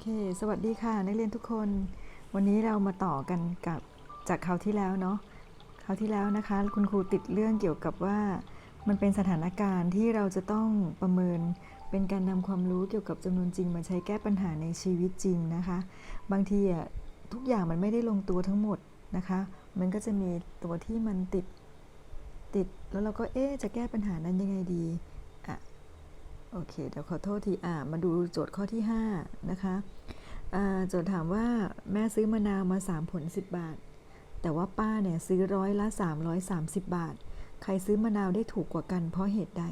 เค สวัสดีค่ะ นักเรียนทุกคน วันนี้เรามาต่อกันกับจากคราวที่แล้วเนาะ คราวที่แล้วนะคะ คุณครูติดเรื่องเกี่ยวกับว่า มันเป็นสถานการณ์ที่เราจะต้องประเมิน เป็นการนำความรู้เกี่ยวกับจำนวนจริงมาใช้แก้ปัญหาในชีวิตจริงนะคะ บางทีอะทุกอย่างมันไม่ได้ลงตัวทั้งหมดนะคะ มันก็จะมีตัวที่มันติดติด แล้วเราก็เอ๊จะแก้ปัญหานั้นยังไงดี โอเค เดี๋ยวขอโทษทีอ่ามาดูโจทย์ข้อที่ 5 นะคะโจทย์ถามว่าแม่ซื้อมะนาวมา 3 ผล 10 บาท แต่ว่าป้าเนี่ยซื้อร้อยละ 330 บาท ใครซื้อมะนาวได้ถูกกว่ากันเพราะเหตุใด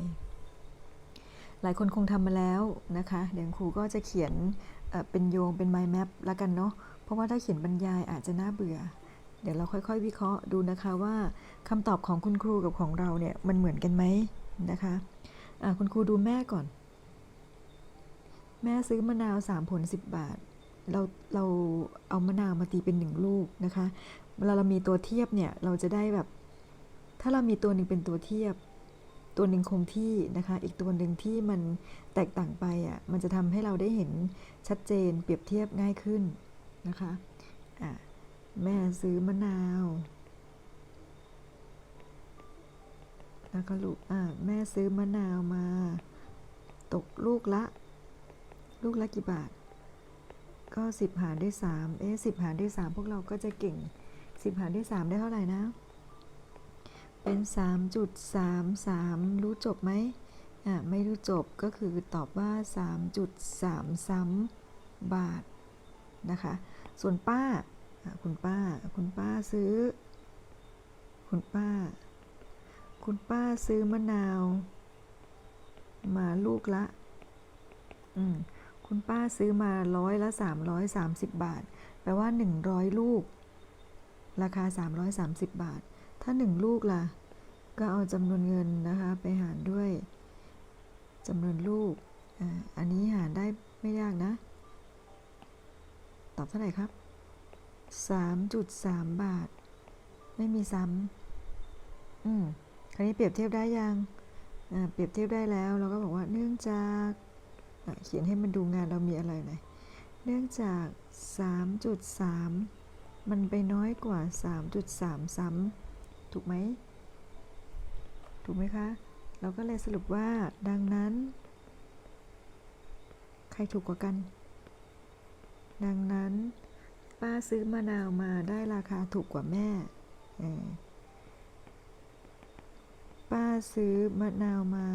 หลายคนคงทำมาแล้วนะคะ เดี๋ยวครูก็จะเขียนเป็นโยงเป็น mind map ละกันเนาะ เพราะว่าถ้าเขียนบรรยายอาจจะน่าเบื่อ เดี๋ยวเราค่อยๆ วิเคราะห์ดูนะคะว่าคำตอบของคุณครูกับของเราเนี่ยมันเหมือนกันไหมนะคะ คุณครูดูแม่ก่อน แม่ซื้อมะนาว3ผล10บบาท เราเราเอามะนาวมาตีเป็น1ลูกนะคะ เวลาเรามีตัวเทียบเนี่ยเราจะได้แบบ ถ้าเรามีตัวหนึ่งเป็นตัวเทียบ ตัวหนึ่งคงที่นะคะ อีกตัวหนึ่งที่มันแตกต่างไปอะ มันจะทำให้เราได้เห็นชัดเจนเปรียบเทียบง่ายขึ้นนะคะ อะ แม่ซื้อมะนาว แล้วก็ลูกอะแม่ซื้อมะนาวมา ตกลูกละ ลูกละกี่บาท ก็สิบหารด้วยสามเอ๊ะสิบหารด้วยสามพวกเราก็จะเก่งสิบหารด้วยสามได้เท่าไหร่นะ เป็นสามจุดสามสามรู้จบไหมอ่ไม่รู้จบก็คือตอบว่าสามจุดสามซ้ำบาทนะคะ ส่วนป้าคุณป้า คุณป้าซื้อ คุณป้า คุณป้าซื้อมะนาว มาลูกละอืมคุณป้าซื้อมาร้อยละ330บาท แปลว่า100ลูก ราคา330บาท ถ้า1ลูกล่ะ ก็เอาจำนวนเงินนะคะ ไปหารด้วยจำนวนลูก อันนี้หารได้ไม่ยากนะ ตอบเท่าไหร่ครับ 3.3 บาท ไม่มีซ้ำอืม ราวนี้เปรียบเทียบได้ยังเปรียบเทียบได้แล้ว เราก็บอกว่าเนื่องจากเขียนให้มันดูงานเรามีอะไรหน่อยเนื่องจาก 3.3 มันไปน้อยกว่า 3.3 ซ้ำถูกไหม ถูกไหมคะ เราก็เลยสรุปว่าดังนั้น ใครถูกกว่ากัน ดังนั้น ป้าซื้อมะนาวมาได้ราคาถูกกว่าแม่ ป้าซื้อมะนาวมา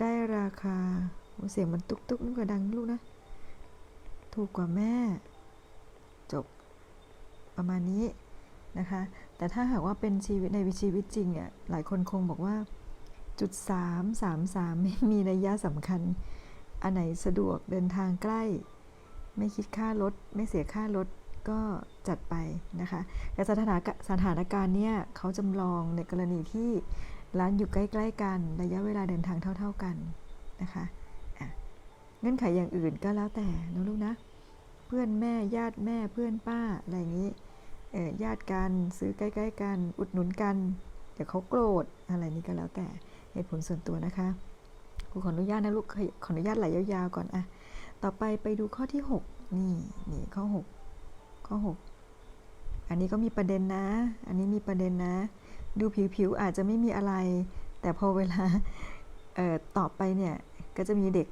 ได้ราคาเสียงมันตุกตุกนึกว่าดังลูกนะ ถูกกว่าแม่ จบประมาณนี้นะคะ แต่ถ้าหากว่าเป็นชีวิตในชีวิตจริงเนี่ยหลายคนคงบอกว่าจุดสามสามสามไม่มีนัยยะสำคัญ อันไหนสะดวกเดินทางใกล้ ไม่คิดค่ารถ ไม่เสียค่ารถ ก็จัดไปนะคะแต่สถานกสถานการณ์เนี่ยเขาจำลองในกรณีที่ร้านอยู่ใกล้ๆกันระยะเวลาเดินทางเท่า ๆกันนะคะเงื่อนไขอย่างอื่นก็แล้วแต่นะลูกนะ เพื่อนแม่ญาติแม่เพื่อนป้าอะไรอย่างนี้เออญาติกันซื้อใกล้ๆกันอุดหนุนกันเดี๋ยวเขาโกรธอะไรนี้ก็แล้วแต่เหตุผลส่วนตัวนะคะครูขออนุญาตนะลูกขออนุญาตไหลยาวๆก่อนอะต่อไปไปดูข้อที่ 6 นี่นี่ข้อ 6 ข้อ 6 อันนี้ก็มีประเด็นนะ อันนี้มีประเด็นนะ ดูผิวๆอาจจะไม่มีอะไร แต่พอเวลาออตอบไปเนี่ย ก็จะมีเด็ก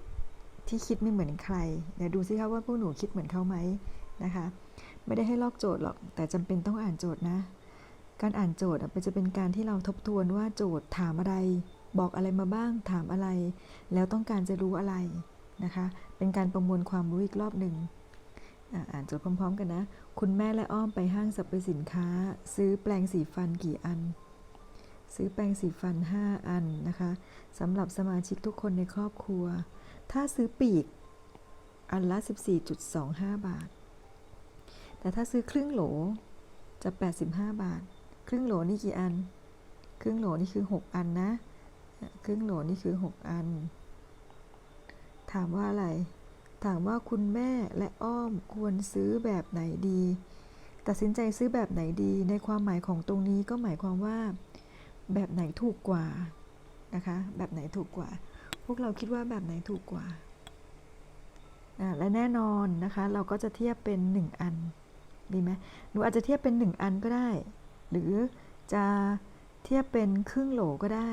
ที่คิดไม่เหมือนใคร เดี๋ยวดูซิครับว่าพวกหนูคิดเหมือนเขาไหมนะคะ ไม่ได้ให้ลอกโจทย์หรอก แต่จำเป็นต้องอ่านโจทย์นะ การอ่านโจทย์อะมันจะเป็นการที่เราทบทวนว่าโจทย์ถามอะไร บอกอะไรมาบ้าง ถามอะไร แล้วต้องการจะรู้อะไรนะคะ เป็นการประมวลความรู้อีกรอบหนึ่ง อ่านโจทย์พร้อม ๆ กันนะ คุณแม่และอ้อมไปห้างสรรพสินค้า ซื้อแปรงสีฟันกี่อัน ซื้อแปรงสีฟัน 5 อันนะคะสำหรับสมาชิกทุกคนในครอบครัว ถ้าซื้อปีกอันละ 14.25 บาท แต่ถ้าซื้อครึ่งโหลจะ 85 บาท ครึ่งโหลนี่กี่อัน ครึ่งโหลนี่คือ 6 อันนะอะครึ่งโหลนี่คือ 6 อัน ถามว่าอะไร ถามว่าคุณแม่และอ้อมควรซื้อแบบไหนดี ตัดสินใจซื้อแบบไหนดี ในความหมายของตรงนี้ก็หมายความว่า แบบไหนถูกกว่านะคะ แบบไหนถูกกว่า พวกเราคิดว่าแบบไหนถูกกว่าและแน่นอนนะคะ เราก็จะเทียบเป็น 1 อันดีไหมหนูอาจจะเทียบเป็น 1 อันก็ได้ หรือจะเทียบเป็นครึ่งโหลก็ได้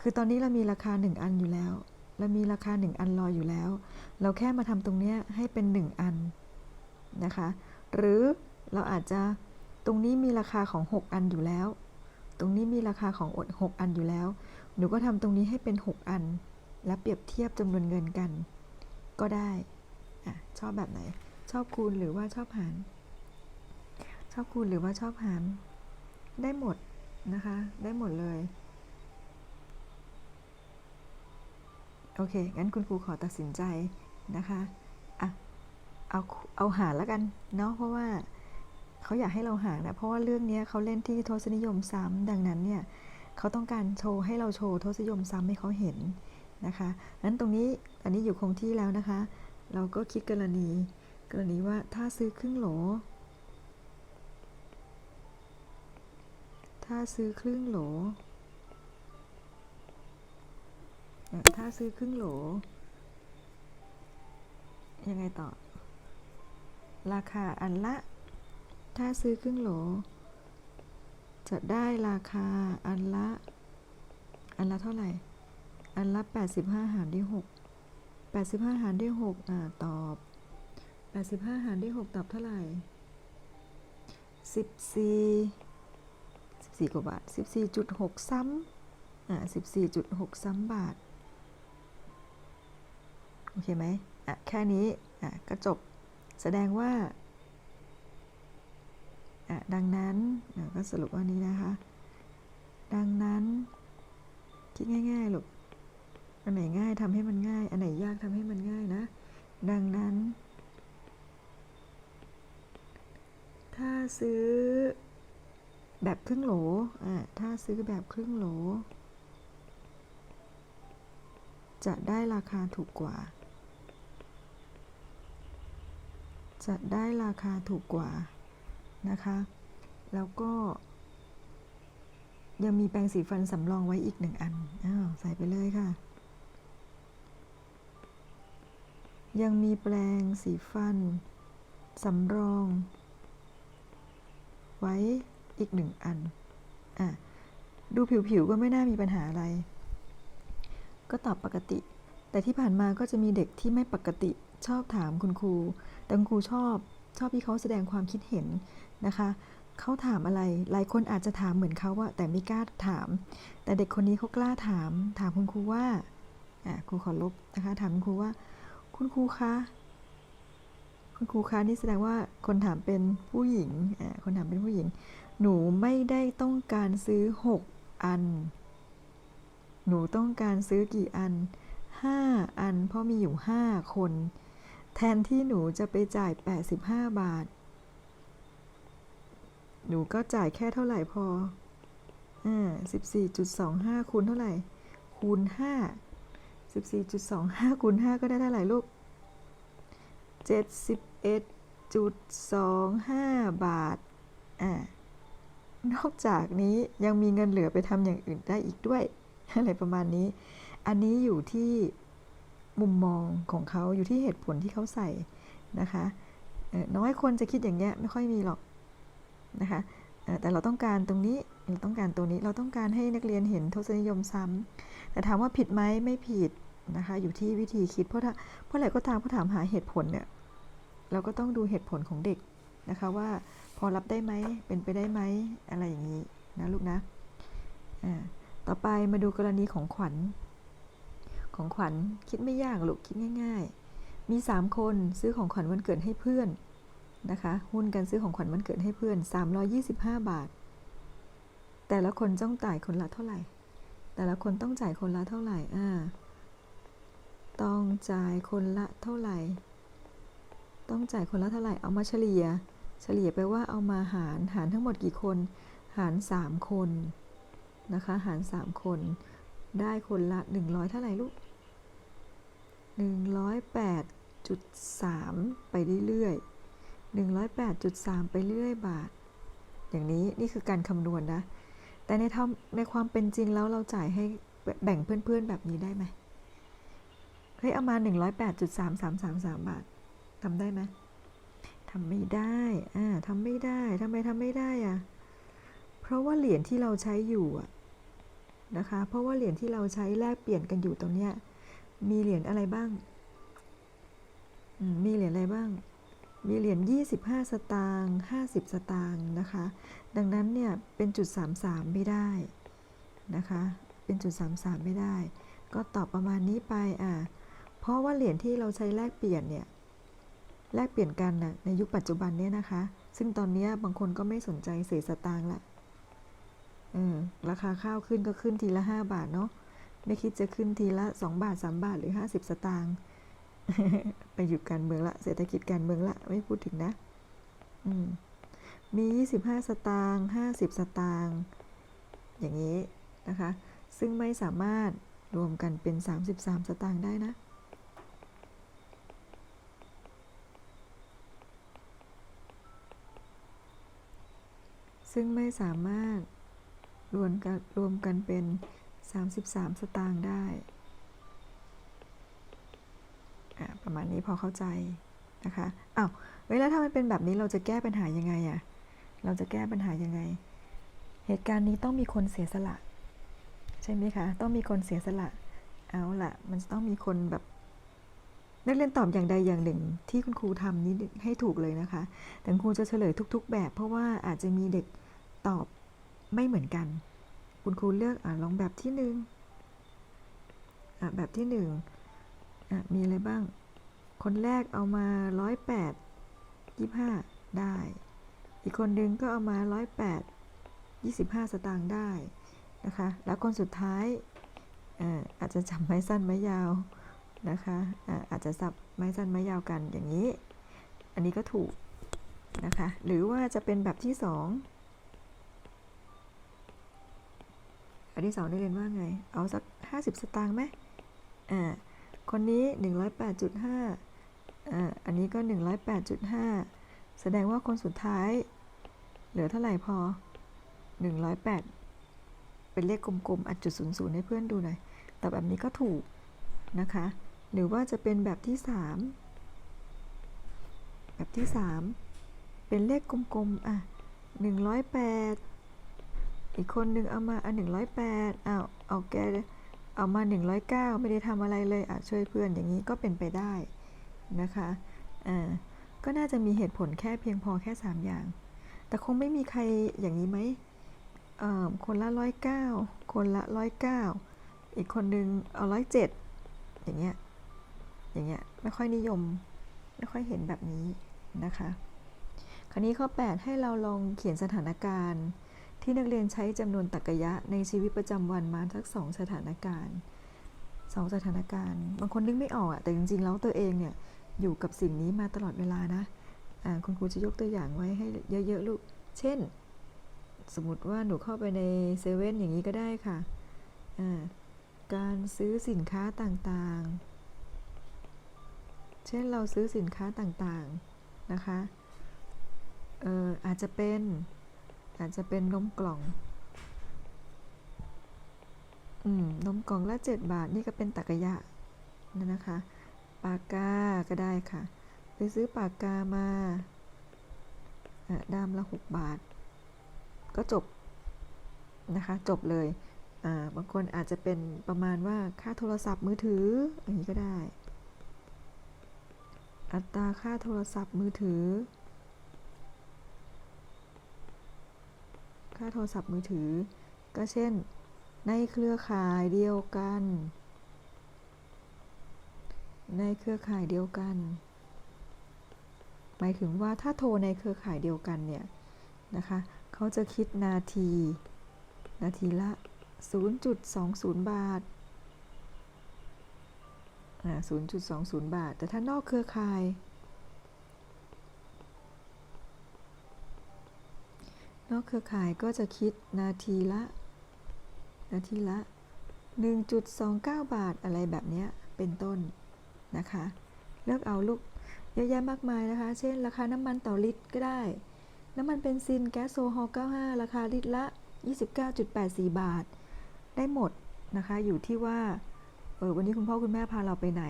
คือตอนนี้เรามีราคา 1 อันอยู่แล้ว เรามีราคา 1 อันรออยู่แล้ว เราแค่มาทำตรงนี้ให้เป็น 1 อันนะคะ หรือเราอาจจะตรงนี้มีราคาของ 6 อันอยู่แล้ว ตรงนี้มีราคาของอด6อันอยู่แล้ว หนูก็ทำตรงนี้ให้เป็น 6 อัน และเปรียบเทียบจำนวนเงินกัน ก็ได้อะชอบแบบไหน ชอบคูณหรือว่าชอบหาร ชอบคูณหรือว่าชอบหาร ได้หมดนะคะ ได้หมดเลย โอเค งั้นคุณครูขอตัดสินใจนะคะอะเอาเอาหารแล้วกันเนาะเพราะว่าเขาอยากให้เราหารนะเพราะว่าเรื่องนี้เขาเล่นที่ทศนิยมซ้ำดังนั้นเนี่ยเขาต้องการโชว์ให้เราโชว์ทศนิยมซ้ำให้เขาเห็นนะคะนั้นตรงนี้อันนี้อยู่คงที่แล้วนะคะ เราก็คิดกรณี กรณีว่าถ้าซื้อครึ่งโหล ถ้าซื้อครึ่งโหล ถ้าซื้อครึ่งโหล ยังไงต่อ ราคาอันละ ถ้าซื้อครึ่งโหล จะได้ราคาอันละ อันละเท่าไหร่ อันละ 85 หารด้วย6 85 หารด้วย6อ่าตอบ 85 หารด้วย6ตอบเท่าไหร่ 14 14 กว่าบาท 14.6 ซ้ำอ่า14.6 ซ้ำบาท เคไหมอะแค่นี้อะก็จบแสดงว่าอะดังนั้นก็สรุปว่านี้นะคะ ดังนั้น คิดง่ายๆลูกอันไหนง่ายทำให้มันง่าย อันไหนยากทำให้มันง่ายนะ ดังนั้น ถ้าซื้อแบบครึ่งโหลอะถ้าซื้อแบบครึ่งโหล จะได้ราคาถูกกว่า จะได้ราคาถูกกว่านะคะ แล้วก็ ยังมีแปรงสีฟันสำรองไว้อีกหนึ่งอัน อ้าว ใส่ไปเลยค่ะ ยังมีแปรงสีฟันสำรอง ไว้อีกหนึ่งอัน อะ ดูผิวๆก็ไม่น่ามีปัญหาอะไร ก็ตอบปกติ แต่ที่ผ่านมาก็จะมีเด็กที่ไม่ปกติ ชอบถามคุณครู แต่คุณครูชอบชอบที่เขาแสดงความคิดเห็นนะคะเขาถามอะไร หลายคนอาจจะถามเหมือนเขาว่าแต่ไม่กล้าถาม แต่เด็กคนนี้เขากล้าถาม ถามคุณครูว่าอะครูขอลบนะคะ ถามคุณครูว่า คุณครูคะคุณครูคะนี่แสดงว่าคนถามเป็นผู้หญิงอะคนถามเป็นผู้หญิง หนูไม่ได้ต้องการซื้อ 6 อัน หนูต้องการซื้อกี่อัน 5 อัน เพราะมีอยู่ 5 คน แทนที่หนูจะไปจ่าย 85 บาท หนูก็จ่ายแค่เท่าไหร่พอ อ่า14.25คูณเท่าไหร่ คูณ5 14.25คูณ5ก็ได้เท่าไหร่ลูก71.25บาท อ่า นอกจากนี้ยังมีเงินเหลือไปทำอย่างอื่นได้อีกด้วย อะไรประมาณนี้ อันนี้อยู่ที่ มุมมองของเขาอยู่ที่เหตุผลที่เขาใส่นะคะน้อยคนจะคิดอย่างเงี้ยไม่ค่อยมีหรอกนะคะแต่เราต้องการตรงนี้เราต้องการตัวนี้เราต้องการให้นักเรียนเห็นทศนิยมซ้ำแต่ถามว่าผิดไหมไม่ผิดนะคะอยู่ที่วิธีคิดเพราะถ้าเพราะอะไรก็ตามเขาถามหาเหตุผลเนี่ยเราก็ต้องดูเหตุผลของเด็กนะคะว่าพอรับได้ไหมเป็นไปได้ไหมอะไรอย่างนี้นะลูกนะต่อไปมาดูกรณีของขวัญ ของขวัญคิดไม่ยากลูกคิดง่าย ๆ มี 3 คนซื้อของขวัญวันเกิดให้เพื่อนนะคะหุ้นกันซื้อของขวัญวันเกิดให้เพื่อน 325 บาท แต่ละคนต้องจ่ายคนละเท่าไหร่ แต่ละคนต้องจ่ายคนละเท่าไหร่อ่าต้องจ่ายคนละเท่าไหร่ ต้องจ่ายคนละเท่าไหร่ เอามาเฉลี่ย เฉลี่ยไปว่าเอามาหารหารทั้งหมดกี่คน หาร 3 คนนะคะ หาร 3 คน ได้คนละ 100 เท่าไหร่ลูก 108.3 ไปเรื่อยๆ 108.3 ไปเรื่อยบาท อย่างนี้นี่คือการคำนวณนะ แต่ในทในความเป็นจริงแล้วเราจ่ายให้แบ่งเพื่อนๆแบบนี้ได้ไหมเฮ้ยเอามา 108.3333 บาททำได้ไหมทำไม่ได้ อ่าทำไม่ได้ทำไมทำไม่ได้อะเพราะว่าเหรียญที่เราใช้อยู่อะนะคะ เพราะว่าเหรียญที่เราใช้แลกเปลี่ยนกันอยู่ตรงเนี้ย มีเหรียญอะไรบ้าง มีเหรียญอะไรบ้าง มีเหรียญ25 สตางค์50 สตางค์นะคะ ดังนั้นเนี่ยเป็นจุด 33 ไม่ได้นะคะ เป็นจุด 33 ไม่ได้ ก็ตอบประมาณนี้ไปอะเพราะว่าเหรียญที่เราใช้แลกเปลี่ยนเนี่ย แลกเปลี่ยนกันนะในยุคปัจจุบันเนี่ยนะคะ ซึ่งตอนนี้บางคนก็ไม่สนใจเศษสตางค์ละเออราคาข้าวขึ้นก็ขึ้นทีละ 5 บาทเนาะ ไม่คิดจะขึ้นทีละ2บาท3บาทหรือ50สตางค์ไปอยู่การเมืองละ เศรษฐกิจการเมืองละ ไม่พูดถึงนะ อืม มี25สตางค์50สตางค์อย่างนี้นะคะ ซึ่งไม่สามารถรวมกันเป็น33สตางค์ได้นะซึ่งไม่สามารถรวมกันรวมกันเป็น 33 สตางค์ได้ ประมาณนี้พอเข้าใจนะคะอ้าวเวลาถ้ามันเป็นแบบนี้เราจะแก้ปัญหายังไงอะเราจะแก้ปัญหายังไง เหตุการณ์นี้ต้องมีคนเสียสละ ใช่ไหมคะ ต้องมีคนเสียสละ เอาละมันจะต้องมีคนแบบนักเรียนตอบอย่างใดอย่างหนึ่งที่คุณครูทำนี้ให้ถูกเลยนะคะ แต่คุณครูจะเฉลยทุก ๆ แบบ เพราะว่าอาจจะมีเด็กตอบไม่เหมือนกัน คุณครูเลือกอะลองแบบที่หนึ่งอะแบบที่หนึ่งอะมีอะไรบ้าง คนแรกเอามาร้อยแปดยี่ห้าได้ อีกคนนึงก็เอามาร้อยแปดยี่สิบห้าสตางค์ได้นะคะ แล้วคนสุดท้ายอะอาจจะจับไม้สั้นไม้ยาวนะคะอะอาจจะสับไม้สั้นไม้ยาวกันอย่างนี้ อันนี้ก็ถูกนะคะ หรือว่าจะเป็นแบบที่สองอั นที่สองได้เรียนว่าไง เอาสักห้าสิบสตางค์ไหมอ่า คนนี้หนึ่งร้อยแปดจุดห้าอ่า อันนี้ก็หนึ่งร้อยแปดจุดห้าแสดงว่าคนสุดท้าย เหลือเท่าไหร่พอหนึ่งร้อยแปดเป็นเลขกลมๆ อัดจุดศูนย์ศูนย์ให้เพื่อนดูหน่อย แต่แบบนี้ก็ถูกนะคะ หรือว่าจะเป็นแบบที่สามแบบที่สามเป็นเลขกลมๆ อะหนึ่งร้อยแปด อีกคนหนึ่งเอามาอะหนึ่งร้อยแปดอ้าวเอาแกเอามา 109 ไม่ได้ทำอะไรเลยอะช่วยเพื่อนอย่างนี้ก็เป็นไปได้นะคะอ่าก็น่าจะมีเหตุผลแค่เพียงพอแค่ 3 อย่าง แต่คงไม่มีใครอย่างนี้ไหมเอ่อคนละร้อยเก้าคนละร้อยเก้าอีกคนนึงเอาร้อยเจ็ดอย่างเงี้ยอย่างเงี้ยไม่ค่อยนิยมไม่ค่อยเห็นแบบนี้นะคะ คราวนี้ข้อ 8 ให้เราลองเขียนสถานการณ์ ที่นักเรียนใช้จำนวนตรรกะในชีวิตประจำวันมาทั้งสองสถานการณ์สองสถานการณ์ บางคนนึกไม่ออกอะแต่จริงๆแล้วตัวเองเนี่ยอยู่กับสิ่งนี้มาตลอดเวลานะะคุณครูจะยกตัวอย่างไว้ให้เยอะๆลูก เช่น สมมติว่าหนูเข้าไปในเซเว่นอย่างนี้ก็ได้ค่ะะการซื้อสินค้าต่างๆ เช่นเราซื้อสินค้าต่างๆนะคะเอออาจจะเป็น อาจจะเป็นนมกล่อง อืม นมกล่องละเจ็ดบาท นี่ก็เป็นตักยะนั่นนะคะ ปากกา ก็ได้ค่ะ ไปซื้อปากกามาดามละหกบาท ก็จบนะคะ จบเลย อ่า บางคนอาจจะเป็นประมาณว่าค่าโทรศัพท์มือถือ อย่างนี้ก็ได้ อัตราค่าโทรศัพท์มือถือ ค่าโทรศัพท์มือถือ ก็เช่น ในเครือข่ายเดียวกัน ในเครือข่ายเดียวกัน หมายถึงว่าถ้าโทรในเครือข่ายเดียวกันเนี่ยนะคะเขาจะคิดนาที นาทีละ 0.20 บาทอ่า0.20 บาท แต่ถ้านอกเครือข่าย นอกเครือข่ายก็จะคิดนาทีละ นาทีละ 1.29 บาทอะไรแบบนี้เป็นต้นนะคะ เลือกเอาลูกเยอะแยะมากมายนะคะ เช่น ราคาน้ำมันต่อลิตรก็ได้ น้ำมันเบนซินแก๊สโซฮอล95 ราคาลิตรละ 29.84 บาท ได้หมดนะคะอยู่ที่ว่าเออวันนี้คุณพ่อคุณแม่พาเราไปไหน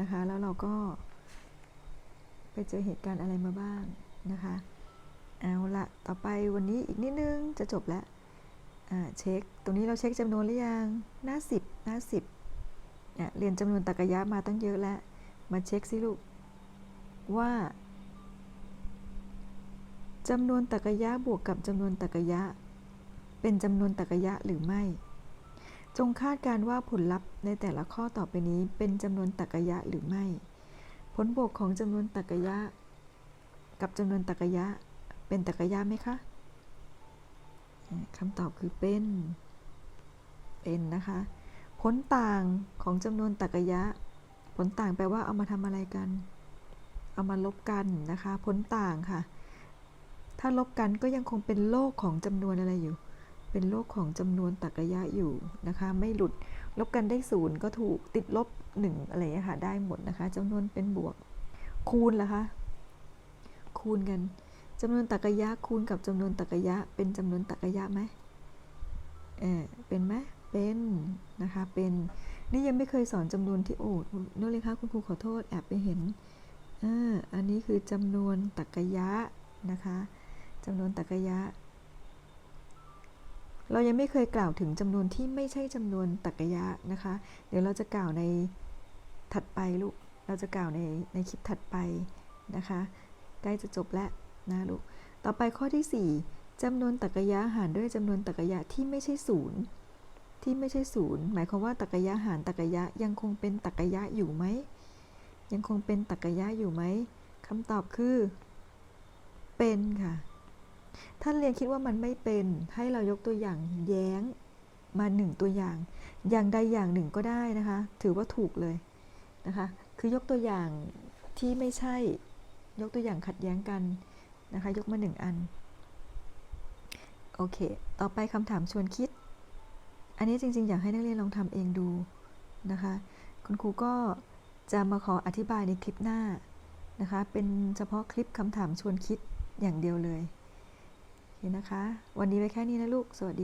นะคะ แล้วเราก็ ไปเจอเหตุการณ์อะไรมาบ้างนะคะ เอาละต่อไปวันนี้อีกนิดนึงจะจบแล้วเช็ค ตรงนี้เราเช็คจำนวนหรือยัง หน้าสิบหน้าสิบอะเรียนจำนวนตรรกะยะมาตั้งเยอะแล้ว มาเช็คสิลูก ว่าจำนวนตรรกะยะบวกกับจำนวนตรรกะยะ เป็นจำนวนตรรกะยะหรือไม่ จงคาดการณ์ว่าผลลัพธ์ในแต่ละข้อต่อไปนี้ เป็นจำนวนตรรกะยะหรือไม่ ผลบวกของจำนวนตรรกะยะ กับจำนวนตรรกะยะ เป็นตรรกะยะไหมคะคำตอบคือเป็น เป็นนะคะ ผลต่างของจำนวนตรรกะยะ ผลต่างแปลว่าเอามาทำอะไรกัน เอามาลบกันนะคะ ผลต่างค่ะ ถ้าลบกันก็ยังคงเป็นโลกของจำนวนอะไรอยู่ เป็นโลกของจำนวนตรรกะยะอยู่นะคะ ไม่หลุด ลบกันได้ศูนย์ก็ถูก ติดลบหนึ่งอะไรค่ะ ได้หมดนะคะจำนวนเป็นบวก คูณล่ะคะ คูณกัน จำนวนตรรกยะคูณกับจำนวนตรรกยะ เป็นจำนวนตรรกยะไหมเออเป็นไหมเป็นนะคะ เป็น นี่ยังไม่เคยสอนจำนวนที่โอ้นู่นเลยคะคุณครูขอโทษแอบไปเห็นอ่าอันนี้คือจำนวนตรรกยะนะคะจำนวนตรรกยะ เรายังไม่เคยกล่าวถึงจำนวนที่ไม่ใช่จำนวนตรรกยะนะคะ เดี๋ยวเราจะกล่าวในถัดไปลูก เราจะกล่าวในในคลิปถัดไปนะคะ ใกล้จะจบแล้ว นะลูก ต่อไปข้อที่ 4จำนวนตรรกะยะหารด้วยจำนวนตรรกะยะที่ไม่ใช่ศูนย์ที่ไม่ใช่ศูนย์หมายความว่าตรรกะยะหารตรรกะยะยังคงเป็นตรรกะยะอยู่ไหม ยังคงเป็นตรรกะยะอยู่ไหมคำตอบคือ เป็นค่ะ ท่านเรียนคิดว่ามันไม่เป็นให้เรายกตัวอย่างแย้งมาหนึ่งตัวอย่าง อย่างใดอย่างหนึ่งก็ได้นะคะ ถือว่าถูกเลยนะคะ คือยกตัวอย่างที่ไม่ใช่ ยกตัวอย่างขัดแย้งกัน นะคะ ยกมาหนึ่งอัน โอเค ต่อไปคำถามชวนคิด อันนี้จริง ๆ อยากให้นักเรียนลองทำเองดูนะคะ คุณครูก็จะมาขออธิบายในคลิปหน้านะคะ เป็นเฉพาะคลิปคำถามชวนคิดอย่างเดียวเลย โอเคนะคะ วันนี้ไปแค่นี้นะลูก สวัสดี